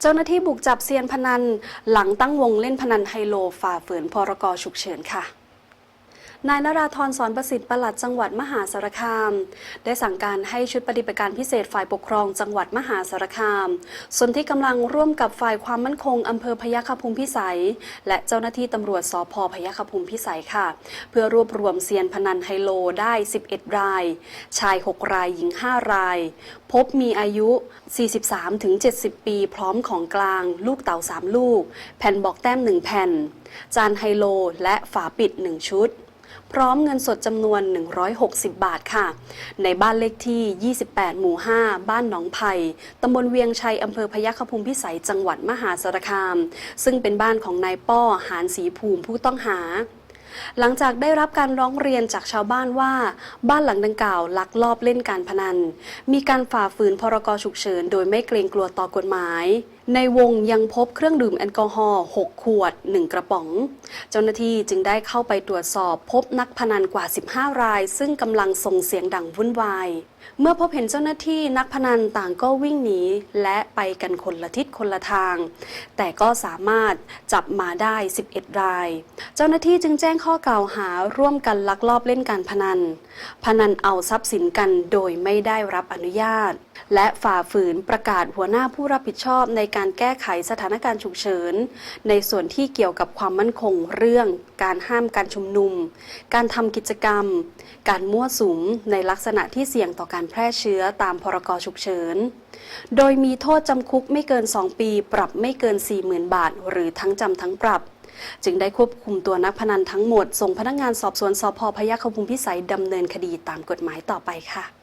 เจ้าหน้าที่บุกจับเซียนพนัน หลังตั้งวงเล่นพนันไฮโลฝ่าฝืนพรกฉุกเฉินค่ะ นายนราธรสอนประสิทธิ์ปลัดจังหวัดมหาสารคาม ได้สั่งการให้ชุดปฏิบัติการพิเศษฝ่ายปกครองจังหวัดมหาสารคาม ส่วนที่กำลังร่วมกับฝ่ายความมั่นคงอำเภอพยัคฆภูมิพิสัย และเจ้าหน้าที่ตำรวจสพพยัคฆภูมิพิสัยค่ะ เพื่อรวบรวมเซียนพนันไฮโลได้ 11 ราย ชาย 6 รายหญิง 5 ราย พบมีอายุ 43-70 ปี พร้อมของกลาง ลูกเต๋า3 ลูก แผ่นบอกแต้ม 1 แผ่น จานไฮโลและฝาปิด 1 ชุด พร้อมเงินสดจำนวน 160 บาทค่ะ ในบ้านเลขที่ 28 หมู่ 5 บ้านหนองไผ่ตำบลเวียงชัยอำเภอพยัคฆภูมิพิสัยจังหวัดมหาสารคาม ซึ่งเป็นบ้านของนายป้อหานศรีภูมิผู้ต้องหาหลังจากได้รับการร้องเรียนจากชาวบ้านว่า บ้านหลังดังกล่าวลักลอบเล่นการพนัน มีการฝ่าฝืนพรกฉุกเฉินโดยไม่เกรงกลัวต่อกฎหมาย ในวงยังพบเครื่องดื่มแอลกอฮอล์ 6 ขวด 1 กระป๋อง เจ้าหน้าที่จึงได้เข้าไปตรวจสอบพบนักพนันกว่า 15 ราย ซึ่งกำลังส่งเสียงดังวุ่นวาย เมื่อพบเห็นเจ้าหน้าที่นักพนันต่างก็วิ่งหนี และไปกันคนละทิศคนละทาง แต่ก็สามารถจับมาได้ 11 ราย เจ้าหน้าที่จึงแจ้งข้อกล่าวหาร่วมกันลักลอบเล่นการพนัน พนันเอาทรัพย์สินกันโดยไม่ได้รับอนุญาต และฝ่าฝืนประกาศหัวหน้าผู้รับผิดชอบในการการแก้ไขสถานการณ์ฉุกเฉิน ในส่วนที่เกี่ยวกับความมั่นคงเรื่อง การห้ามการชุมนุม การทำกิจกรรม การมั่วสุมในลักษณะที่เสี่ยงต่อการแพร่เชื้อตามพรกฉุกเฉิน โดยมีโทษจำคุกไม่เกิน 2 ปี ปรับไม่เกิน 40,000 บาท หรือทั้งจำทั้งปรับจึงได้ควบคุมตัวนักพนันทั้งหมด ส่งพนักงานสอบสวนสพพยัคฆภูมิพิสัยดำเนินคดีตามกฎหมายต่อไปค่ะ